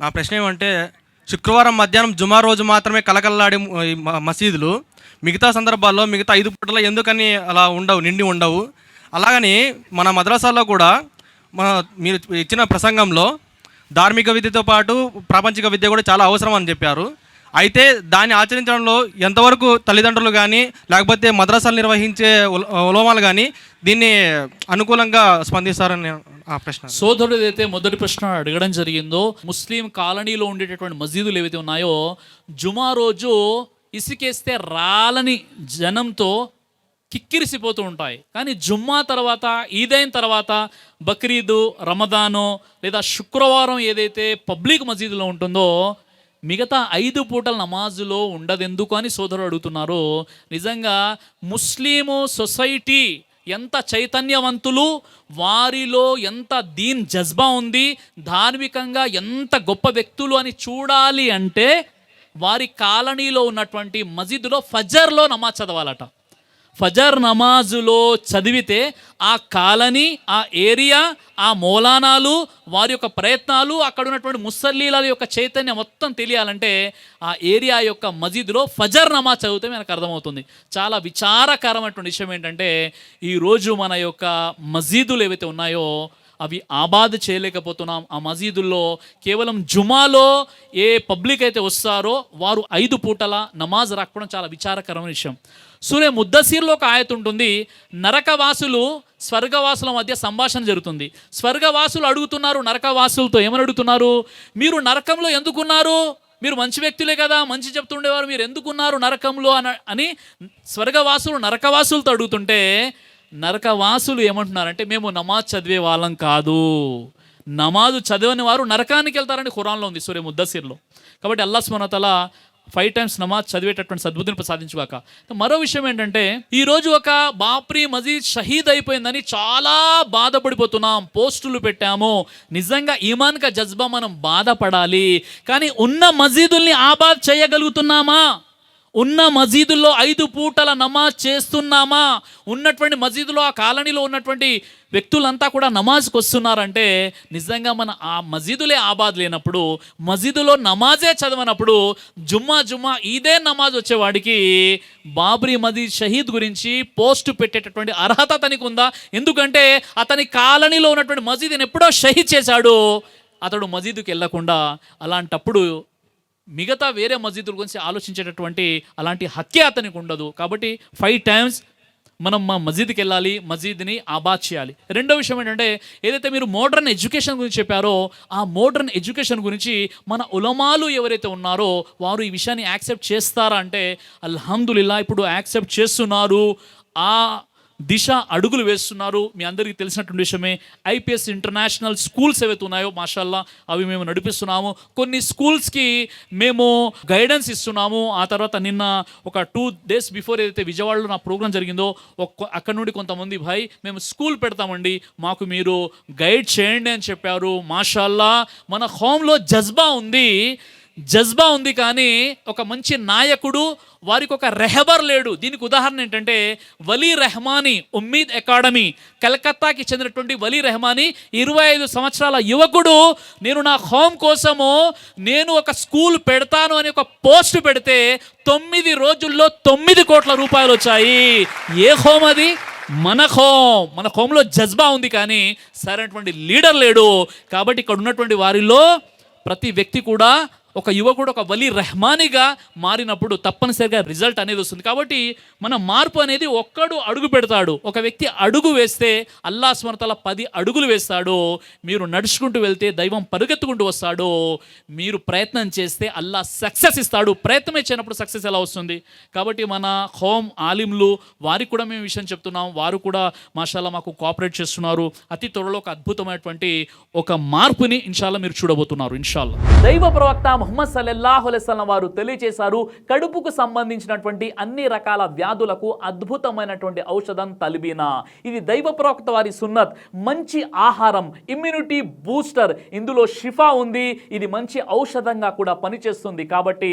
నా ప్రశ్న ఏమంటే శుక్రవారం మధ్యాహ్నం జుమా రోజు మాత్రమే కలకల్లాడే మసీదులు మిగతా సందర్భాల్లో మిగతా ఐదు పూటల ఎందుకని అలా ఉండవు నిండి ఉండవు. అలాగని మన మద్రాసాల్లో కూడా మన మీరు ఇచ్చిన ప్రసంగంలో ధార్మిక విద్యతో పాటు ప్రాపంచిక విద్య కూడా చాలా అవసరం అని చెప్పారు. అయితే దాన్ని ఆచరించడంలో ఎంతవరకు తల్లిదండ్రులు కానీ లేకపోతే మద్రాసాలు నిర్వహించే ఉలమాలు కానీ దీన్ని అనుకూలంగా స్పందిస్తారని ఆ ప్రశ్న. సోదరుడు ఏదైతే మొదటి ప్రశ్న అడగడం జరిగిందో ముస్లిం కాలనీలో ఉండేటటువంటి మసీదులు ఏవైతే ఉన్నాయో జుమా రోజు ఇసుకేస్తే రాలని జనంతో కిక్కిరిసిపోతూ ఉంటాయి. కానీ జుమ్మా తర్వాత ఈదైన తర్వాత బక్రీదు రమదాను లేదా శుక్రవారం ఏదైతే పబ్లిక్ మసీదులో ఉంటుందో మిగతా ఐదు పూటల నమాజులో ఉండదెందుకు అని సోదరుడు అడుగుతున్నారు నిజంగా ముస్లిము సొసైటీ ఎంత చైతన్యవంతులు వారిలో ఎంత దీన్ జజ్బా ఉంది ధార్మికంగా ఎంత గొప్ప వ్యక్తులు అని చూడాలి అంటే వారి కాలనీలో ఉన్నటువంటి మసీదులో ఫజర్లో నమాజ్ చదవాలట. ఫజర్ నమాజులో చదివితే ఆ కాలనీ ఆ ఏరియా ఆ మౌలానాలు వారి యొక్క ప్రయత్నాలు అక్కడ ఉన్నటువంటి ముసల్లీల యొక్క చైతన్యం మొత్తం తెలియాలంటే ఆ ఏరియా యొక్క మసీదులో ఫజర్ నమాజ్ చదివితే మనకు అర్థమవుతుంది. చాలా విచారకరమైనటువంటి విషయం ఏంటంటే ఈరోజు మన యొక్క మసీదులు ఏవైతే ఉన్నాయో అవి ఆబాద్ చేయలేకపోతున్నాం. ఆ మసీదుల్లో కేవలం జుమాలో ఏ పబ్లిక్ అయితే వస్తారో వారు ఐదు పూటల నమాజ్ రాకపోవడం చాలా విచారకరమైన విషయం. సూర్య ముద్దసీర్లో ఒక ఆయత ఉంటుంది. నరకవాసులు స్వర్గవాసుల మధ్య సంభాషణ జరుగుతుంది. స్వర్గవాసులు అడుగుతున్నారు నరకవాసులతో ఏమని అడుగుతున్నారు? మీరు నరకంలో ఎందుకున్నారు? మీరు మంచి వ్యక్తులే కదా మంచి చెప్తుండేవారు మీరు ఎందుకున్నారు నరకంలో అని అని స్వర్గవాసులు నరకవాసులతో అడుగుతుంటే నరకవాసులు ఏమంటున్నారంటే మేము నమాజ్ చదివే వాళ్ళం కాదు. నమాజు చదివని వారు నరకానికి వెళ్తారని ఖురాన్లో ఉంది సూర్య ముద్దసిర్లో కాబట్టి అల్లా సుమనతల ఫైవ్ టైమ్స్ నమాజ్ చదివేటటువంటి సద్బుద్ధిని ప్రసాదించుగాక. మరో విషయం ఏంటంటే ఈరోజు ఒక బాప్రీ మజీద్ షహీద్ అయిపోయిందని చాలా బాధపడిపోతున్నాం పోస్టులు పెట్టాము. నిజంగా ఈమాన్క జజ్బా మనం బాధపడాలి. కానీ ఉన్న మజీదుల్ని ఆబాద్ చేయగలుగుతున్నామా? ఉన్న మసీదుల్లో ఐదు పూటల నమాజ్ చేస్తున్నామా? ఉన్నటువంటి మసీదులో ఆ కాలనీలో ఉన్నటువంటి వ్యక్తులంతా కూడా నమాజ్కి వస్తున్నారంటే నిజంగా మన ఆ మసీదులే ఆబాద్ లేనప్పుడు మసీదులో నమాజే చదవనప్పుడు జుమ్మా జుమ్మా ఇదే నమాజ్ వచ్చేవాడికి బాబ్రీ మజీద్ షహీద్ గురించి పోస్ట్ పెట్టేటటువంటి అర్హత అతనికి ఉందా ఎందుకంటే అతని కాలనీలో ఉన్నటువంటి మసీదుని ఎప్పుడో షహీద్ చేశాడు. అతడు మసీదుకి వెళ్ళకుండా అలాంటప్పుడు మిగతా వేరే మసీదుల గురించి ఆలోచించేటటువంటి అలాంటి హత్య అతనికి ఉండదు. కాబట్టి ఫైవ్ టైమ్స్ మనం మా మసీద్కి వెళ్ళాలి మసీద్ని ఆబాద్ చేయాలి. రెండో విషయం ఏంటంటే ఏదైతే మీరు మోడర్న్ ఎడ్యుకేషన్ గురించి చెప్పారో ఆ మోడర్న్ ఎడ్యుకేషన్ గురించి మన ఉలమాలు ఎవరైతే ఉన్నారో వారు ఈ విషయాన్ని యాక్సెప్ట్ చేస్తారా అంటే అల్హందుల్లా ఇప్పుడు యాక్సెప్ట్ చేస్తున్నారు. ఆ దిశ అడుగులు వేస్తున్నారు. మీ అందరికీ తెలిసినటువంటి విషయమే ఐపీఎస్ ఇంటర్నేషనల్ స్కూల్స్ ఏవైతే ఉన్నాయో మాషాల్లా అవి మేము నడిపిస్తున్నాము. కొన్ని స్కూల్స్కి మేము గైడెన్స్ ఇస్తున్నాము. ఆ తర్వాత నిన్న ఒక టూ డేస్ బిఫోర్ ఏదైతే విజయవాడలో నా ప్రోగ్రామ్ జరిగిందో ఒక్క అక్కడ నుండి కొంతమంది భాయ్ మేము స్కూల్ పెడతామండి. మాకు మీరు గైడ్ చేయండి అని చెప్పారు. మాషాల్లా మన హోమ్లో జజ్బా ఉంది. జజ్బా ఉంది కానీ ఒక మంచి నాయకుడు వారికి ఒక రెహబర్ లేడు. దీనికి ఉదాహరణ ఏంటంటే వలీ రెహమానీ ఉమ్మీద్ అకాడమీ కలకత్తాకి చెందినటువంటి వలీ రెహమానీ ఇరవై ఐదు సంవత్సరాల యువకుడు నేను నా హోమ్ కోసము నేను ఒక స్కూల్ పెడతాను అని ఒక పోస్ట్ పెడితే తొమ్మిది రోజుల్లో తొమ్మిది కోట్ల రూపాయలు వచ్చాయి. ఏ హోమ్ అది? మన హోమ్. మన హోమ్లో జజ్బా ఉంది కానీ సరైనటువంటి లీడర్ లేడు. కాబట్టి ఇక్కడ ఉన్నటువంటి వారిలో ప్రతి వ్యక్తి కూడా ఒక యువకుడు ఒక వలి రెహమానిగా మారినప్పుడు తప్పనిసరిగా రిజల్ట్ అనేది వస్తుంది. కాబట్టి మన మార్పు అనేది ఒక్కడు అడుగు పెడతాడు. ఒక వ్యక్తి అడుగు వేస్తే అల్లా స్మరతల పది అడుగులు వేస్తాడో మీరు నడుచుకుంటూ వెళ్తే దైవం పరుగెత్తుకుంటూ వస్తాడో మీరు ప్రయత్నం చేస్తే అల్లా సక్సెస్ ఇస్తాడు. ప్రయత్నం ఇచ్చినప్పుడు సక్సెస్ ఎలా వస్తుంది? కాబట్టి మన హోమ్ ఆలింలు వారికి కూడా మేము విషయం చెప్తున్నాం. వారు కూడా మాషాల్లా మాకు కోఆపరేట్ చేస్తున్నారు. అతి త్వరలో ఒక అద్భుతమైనటువంటి ఒక మార్పుని ఇన్షాల్లా మీరు చూడబోతున్నారు. ఇన్షాల్లా. దైవ ప్రవక్త మొహమ్మద్ సల్లల్లాహు వారు తెలియచేశారు కడుపుకు సంబంధించినటువంటి అన్ని రకాల వ్యాధులకు అద్భుతమైనటువంటి ఔషధం తలిబీనా. ఇది దైవ ప్రవక్త వారి సున్నత్. మంచి ఆహారం ఇమ్యూనిటీ బూస్టర్ ఇందులో షిఫా ఉంది. ఇది మంచి ఔషధంగా కూడా పనిచేస్తుంది కాబట్టి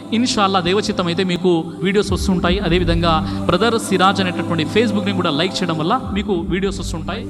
ఇన్షాల్లా దేవచిత్తం అయితే మీకు వీడియోస్ వస్తుంటాయి. అదేవిధంగా బ్రదర్ సిరాజ్ అనేటటువంటి ఫేస్బుక్ని కూడా లైక్ చేయడం వల్ల మీకు వీడియోస్ వస్తుంటాయి.